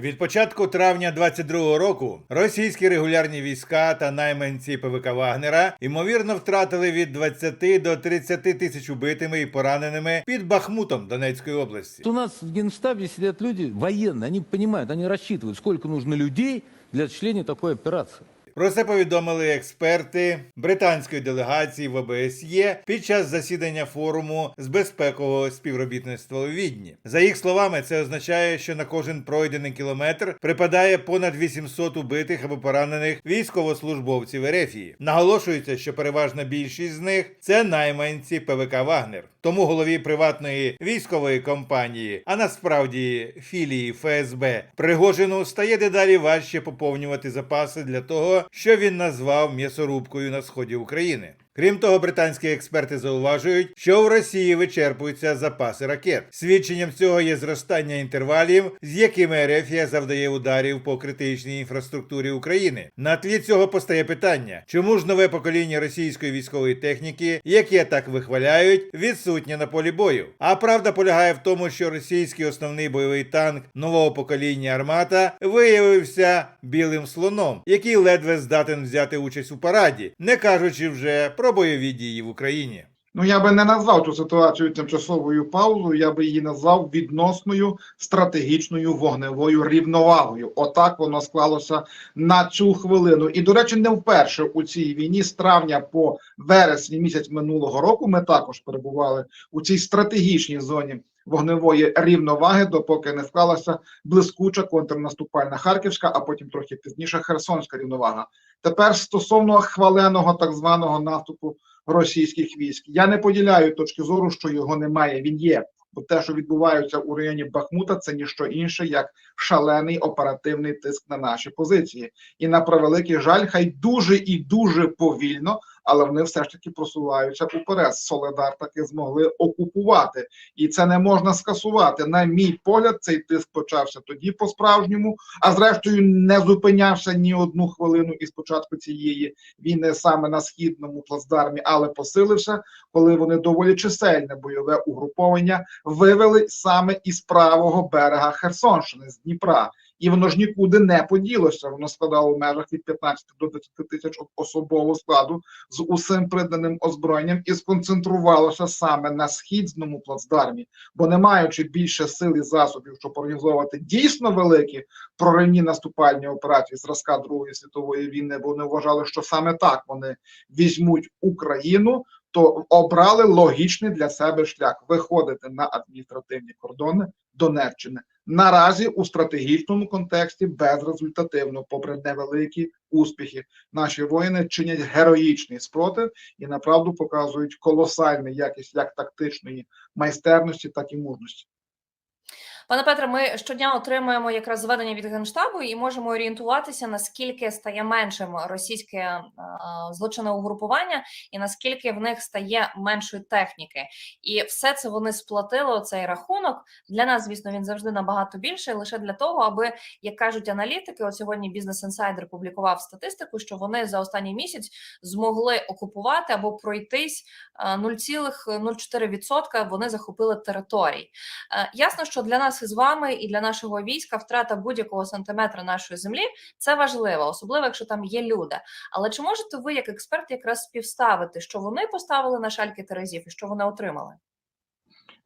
Від початку травня 22-го року російські регулярні війська та найманці ПВК Вагнера ймовірно втратили від 20 до 30 тисяч убитими і пораненими під Бахмутом Донецької області. У нас в генштабі сидять люди воєнні, вони розуміють, вони розраховують, сколько нужно людей для членів такої операции. Про це повідомили експерти британської делегації в ОБСЄ під час засідання форуму з безпекового співробітництва у Відні. За їх словами, це означає, що на кожен пройдений кілометр припадає понад 800 убитих або поранених військовослужбовців Ерефії. Наголошується, що переважна більшість з них це найманці ПВК Вагнер. Тому голові приватної військової компанії, а насправді філії ФСБ Пригожину стає дедалі важче поповнювати запаси для того, що він назвав м'ясорубкою на сході України. Крім того, британські експерти зауважують, що в Росії вичерпуються запаси ракет. Свідченням цього є зростання інтервалів, з якими Ерефія завдає ударів по критичній інфраструктурі України. На тлі цього постає питання, чому ж нове покоління російської військової техніки, яке так вихваляють, відсутнє на полі бою. А правда полягає в тому, що російський основний бойовий танк нового покоління Армата виявився білим слоном, який ледве здатен взяти участь у параді, не кажучи вже про бойові дії в Україні. Ну, я би не назвав цю ситуацію тимчасовою паузою, я би її назвав відносною стратегічною вогневою рівновагою. Отак воно склалося на цю хвилину. І, до речі, не вперше у цій війні з травня по вересні місяць минулого року ми також перебували у цій стратегічній зоні вогневої рівноваги, допоки не склалася блискуча контрнаступальна Харківська, а потім трохи пізніше Херсонська рівновага. Тепер стосовно хваленого так званого наступу російських військ. Я не поділяю точки зору, що його немає. Він є. Бо те, що відбувається у районі Бахмута, це ніщо інше, як шалений оперативний тиск на наші позиції. І на превеликий жаль, хай дуже і дуже повільно, але вони все ж таки просуваються уперед. Соледар таки змогли окупувати, і це не можна скасувати. На мій погляд, цей тиск почався тоді по-справжньому, а зрештою не зупинявся ні одну хвилину із початку цієї війни саме на східному плацдармі, але посилився, коли вони доволі чисельне бойове угруповання вивели саме із правого берега Херсонщини з Дніпра. І воно ж нікуди не поділося. Воно складало в межах від 15 до 20 тисяч особового складу з усім приданим озброєнням і сконцентрувалося саме на східному плацдармі, бо не маючи більше сил і засобів, щоб організовувати дійсно великі проривні наступальні операції зразка Другої світової війни, бо вони вважали, що саме так вони візьмуть Україну. То обрали логічний для себе шлях виходити на адміністративні кордони Донеччини наразі у стратегічному контексті безрезультативно, попри невеликі успіхи. Наші воїни чинять героїчний спротив і направду показують колосальну якість як тактичної майстерності, так і мужності. Пане Петре, ми щодня отримуємо якраз зведення від генштабу і можемо орієнтуватися, наскільки стає меншим російське е, злочинне угрупування, і наскільки в них стає меншої техніки, і все це вони сплатили. Цей рахунок для нас, звісно, він завжди набагато більший, лише для того, аби як кажуть аналітики, от сьогодні бізнес інсайдер публікував статистику, що вони за останній місяць змогли окупувати або пройтись е, 0,04% Вони захопили територій. Е, Ясно, що для нас з вами і для нашого війська втрата будь-якого сантиметра нашої землі це важливо, особливо якщо там є люди. Але чи можете ви, як експерт, якраз співставити, що вони поставили на шальки терезів і що вони отримали?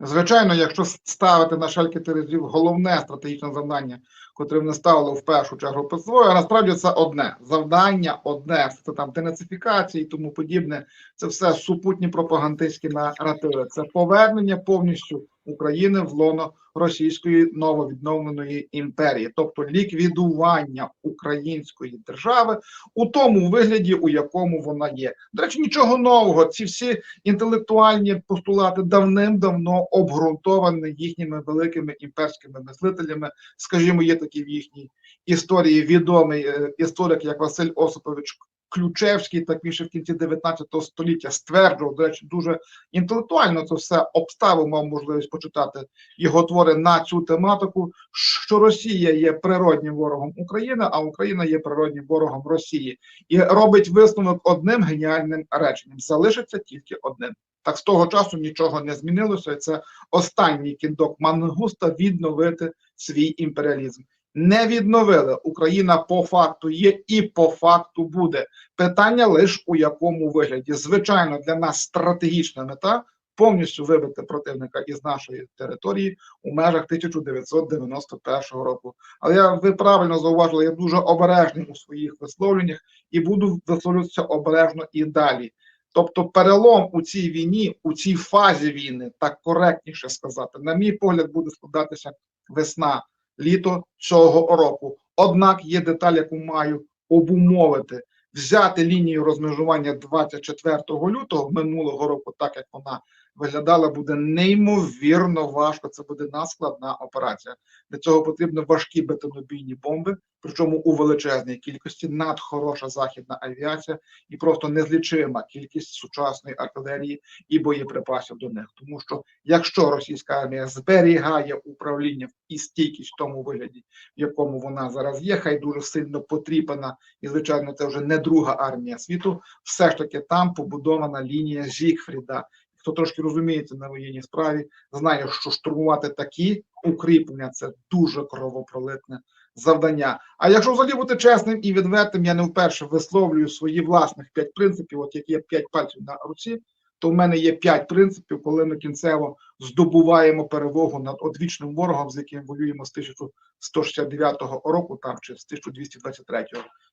Звичайно, якщо ставити на шальки терезів головне стратегічне завдання, котре вони ставили в першу чергу по свою, а насправді це одне завдання, одне це там денацифікації і тому подібне. Це все супутні пропагандистські наративи. Це повернення повністю України в лоно російської нововідновленої імперії, тобто ліквідування української держави у тому вигляді, у якому вона є. До речі, нічого нового. Ці всі інтелектуальні постулати давним-давно обґрунтовані їхніми великими імперськими мислителями. Скажімо, є такий в їхній історії відомий е, історик, як Василь Осипович Ключевський, так він ще в кінці 19 століття стверджував, до речі, дуже інтелектуально це все обставив, мав можливість почитати його твори на цю тематику, що Росія є природнім ворогом України, а Україна є природнім ворогом Росії, і робить висновок одним геніальним реченням: залишиться тільки одним. Так з того часу нічого не змінилося. і Це останній кіндок Мангуста відновити свій імперіалізм. Не відновили. Україна по факту є і по факту буде. Питання лише у якому вигляді. Звичайно, для нас стратегічна мета повністю вибити противника із нашої території у межах 1991 року. Але я ви правильно зауважили, я дуже обережний у своїх висловленнях і буду висловлюватися обережно і далі. Тобто, перелом у цій війні, у цій фазі війни, так коректніше сказати, на мій погляд, буде складатися весна, літо цього року. Однак є деталь, яку маю обумовити. Взяти лінію розмежування 24 лютого минулого року, так як вона виглядала, буде неймовірно важко. Це буде надскладна операція. Для цього потрібно важкі бетонобійні бомби, причому у величезній кількості, надхороша західна авіація і просто незлічима кількість сучасної артилерії і боєприпасів до них. Тому що якщо російська армія зберігає управління і стійкість в тому вигляді, в якому вона зараз є, хай дуже сильно потріпана, і звичайно, це вже не друга армія світу. Все ж таки там побудована лінія Зігфріда. Хто трошки розуміється на воєнній справі, знає, що штурмувати такі укріплення це дуже кровопролитне завдання. А якщо взагалі бути чесним і відвертим, я не вперше висловлюю свої власних п'ять принципів, от як є п'ять пальців на руці, то в мене є п'ять принципів, коли ми кінцево здобуваємо перевагу над одвічним ворогом, з яким воюємо з 1169 року, там чи з 1223,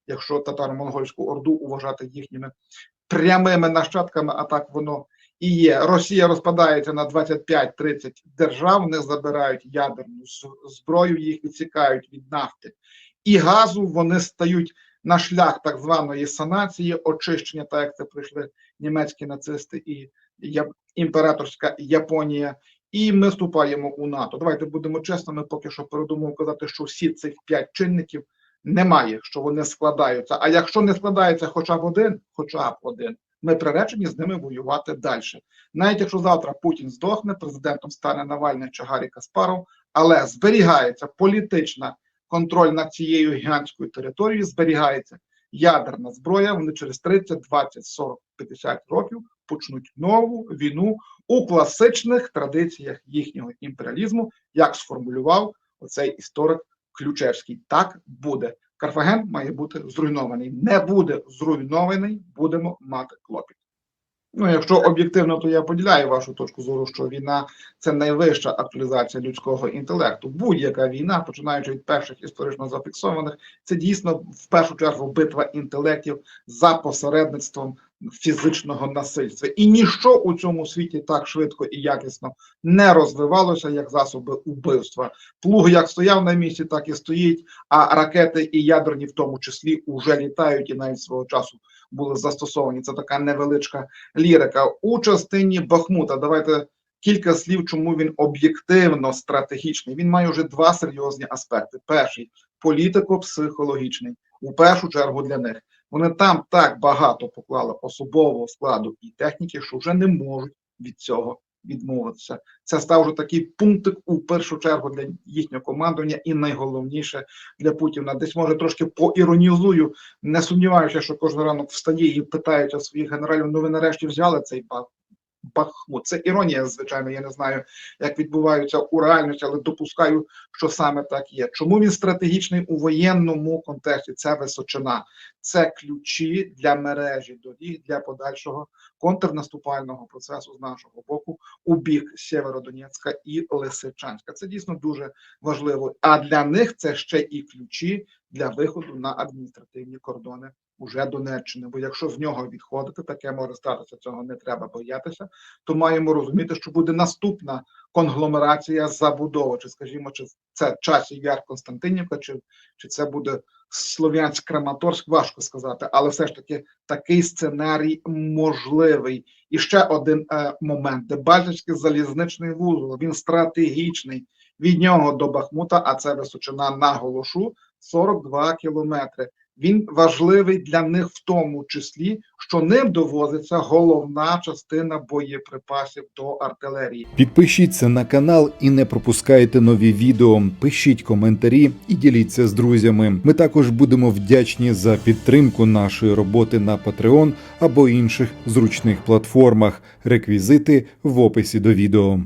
якщо татаро-монгольську орду уважати їхніми прямими нащадками, а так воно і є. Росія розпадається на 25-30 держав, вони забирають ядерну зброю, їх відсікають від нафти і газу. Вони стають на шлях так званої санації, очищення, так як це прийшли німецькі нацисти і імператорська Японія. І ми вступаємо у НАТО. Давайте будемо чесними, поки що передумав казати, що всі цих п'ять чинників немає, що вони складаються. А якщо не складається хоча б один, хоча б один, ми приречені з ними воювати далі. Навіть якщо завтра Путін здохне, президентом стане Навальний чи Гаррі Каспаров, але зберігається політична контроль над цією гігантською територією, зберігається ядерна зброя. Вони через 30, 20, 40, 50 років почнуть нову війну у класичних традиціях їхнього імперіалізму, як сформулював оцей історик Ключевський. Так буде. Карфаген має бути зруйнований. Не буде зруйнований, будемо мати клопіт. Ну, якщо об'єктивно, то я поділяю вашу точку зору, що війна це найвища актуалізація людського інтелекту. Будь-яка війна, починаючи від перших історично зафіксованих, це дійсно в першу чергу битва інтелектів за посередництвом фізичного насильства. І ніщо у цьому світі так швидко і якісно не розвивалося, як засоби убивства. Плуг як стояв на місці, так і стоїть. А ракети і ядерні, в тому числі, уже літають і навіть свого часу були застосовані. Це така невеличка лірика у частині Бахмута. Давайте кілька слів, чому він об'єктивно стратегічний. Він має вже два серйозні аспекти: перший політико-психологічний, у першу чергу для них. Вони там так багато поклали особового складу і техніки, що вже не можуть від цього відмовитися. Це став вже такий пунктик у першу чергу для їхнього командування, і найголовніше для Путіна. Десь може трошки поіронізую, не сумніваюся, що кожен ранок встає і питають своїх генералів: ну ви нарешті взяли цей бах. Бахмут. Це іронія, звичайно. Я не знаю, як відбуваються у реальності, але допускаю, що саме так є. Чому він стратегічний у воєнному контексті? Це височина, це ключі для мережі доріг для подальшого контрнаступального процесу з нашого боку у бік Сєвєродонецька і Лисичанська. Це дійсно дуже важливо. А для них це ще і ключі для виходу на адміністративні кордони уже Донеччини. Бо якщо з нього відходити, таке може статися, цього не треба боятися. То маємо розуміти, що буде наступна конгломерація забудови, чи скажімо, чи це часів Яр Константинівка, чи, чи це буде Слов'янськ Краматорськ, важко сказати, але все ж таки такий сценарій можливий. І ще один е, момент: Дебальцевський залізничний вузол, він стратегічний від нього до Бахмута, а це височина наголошу 42 кілометри. Він важливий для них в тому числі, що ним довозиться головна частина боєприпасів до артилерії. Підпишіться на канал і не пропускайте нові відео. Пишіть коментарі і діліться з друзями. Ми також будемо вдячні за підтримку нашої роботи на Patreon або інших зручних платформах. Реквізити в описі до відео.